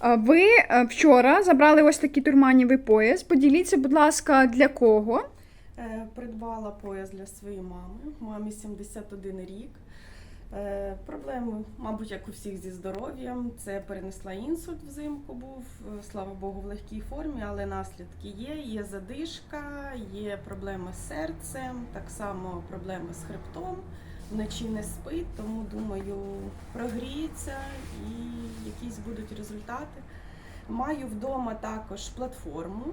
Ви е, вчора забрали ось такий турманівий пояс. Поділіться, будь ласка, для кого? Е, Придбала пояс для своєї мами. Мамі 71 рік. Е, Проблеми, мабуть, як у всіх зі здоров'ям. Це перенесла інсульт взимку був, слава Богу, в легкій формі, але наслідки є. Є задишка, є проблеми з серцем, так само проблеми з хребтом. Вночі не спить, тому думаю, прогріється і якісь будуть результати. Маю вдома також платформу.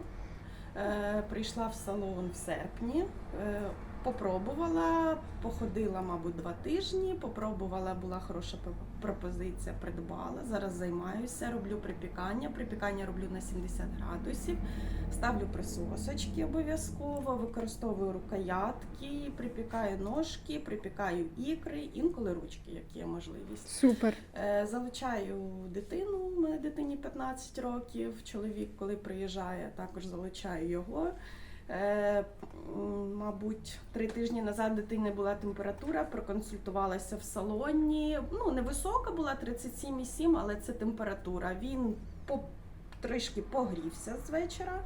Е, Прийшла в салон в серпні, е, попробувала, походила, мабуть, два тижні. Попробувала, була хороша пропозиція, придбала. Зараз займаюся, роблю припікання. Припікання роблю на 70 градусів. Ставлю присосочки обов'язково, використовую рукоятки, припікаю ножки, припікаю ікри, інколи ручки, як є можливість. Супер. Е, Залучаю дитину, у мене дитині 15 років. Чоловік, коли приїжджає, також залучаю його. Е, Мабуть, три тижні назад дитини була температура, проконсультувалася в салоні. Ну, невисока була 37,7, але це температура. Він по, трішки погрівся з вечора,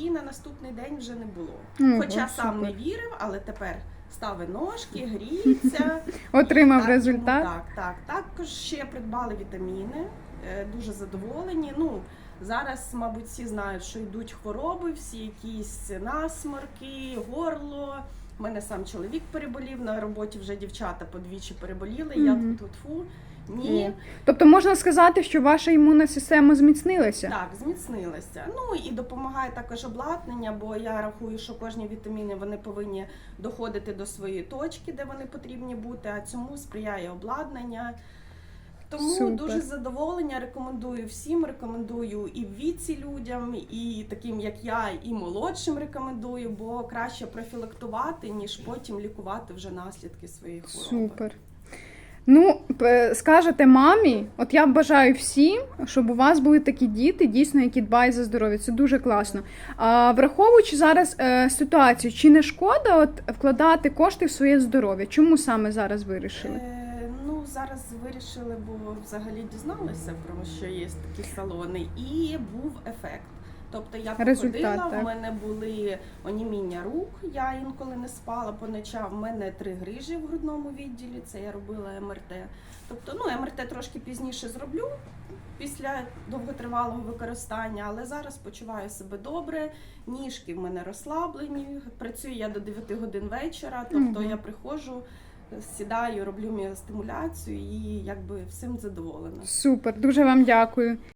і на наступний день вже не було. Ого, Хоча сам не вірив, але тепер ставить ножки, гріється. Отримав Так, результат. Так, так. Також ще придбали вітаміни. Е, Дуже задоволені. Ну зараз, мабуть, всі знають, що йдуть хвороби, всі якісь насморки, горло. У мене сам чоловік переболів на роботі. Вже дівчата подвічі переболіли. Я Мгм. тут фу. Ні, Тобто можна сказати, що ваша імунна система зміцнилася. так, зміцнилася. Ну і допомагає також обладнання, бо я рахую, що кожні вітаміни вони повинні доходити до своєї точки, де вони потрібні бути. А цьому сприяє обладнання. Тому Супер. дуже задоволення. Рекомендую всім. Рекомендую і в віці людям, і таким як я, і молодшим рекомендую, бо краще профілактувати, ніж потім лікувати вже наслідки своєї хвороби. Супер. Ну, скажете мамі, от я бажаю всім, щоб у вас були такі діти, дійсно, які дбають за здоров'я. Це дуже класно. А враховуючи зараз е, ситуацію, чи не шкода от вкладати кошти в своє здоров'я? Чому саме зараз вирішили? Зараз вирішили, бо взагалі дізналися про що є такі салони, і був ефект. Тобто я походила, в мене були оніміння рук, я інколи не спала по ночам. В мене три грижі в грудному відділі, це я робила МРТ. Тобто, ну МРТ трошки пізніше зроблю після довготривалого використання, але зараз почуваю себе добре. Ніжки в мене розслаблені. Працюю я до 9 годин вечора, тобто Мгм. я приходжу. Сідаю, роблю міостимуляцію і якби всім задоволена. Супер, дуже вам дякую.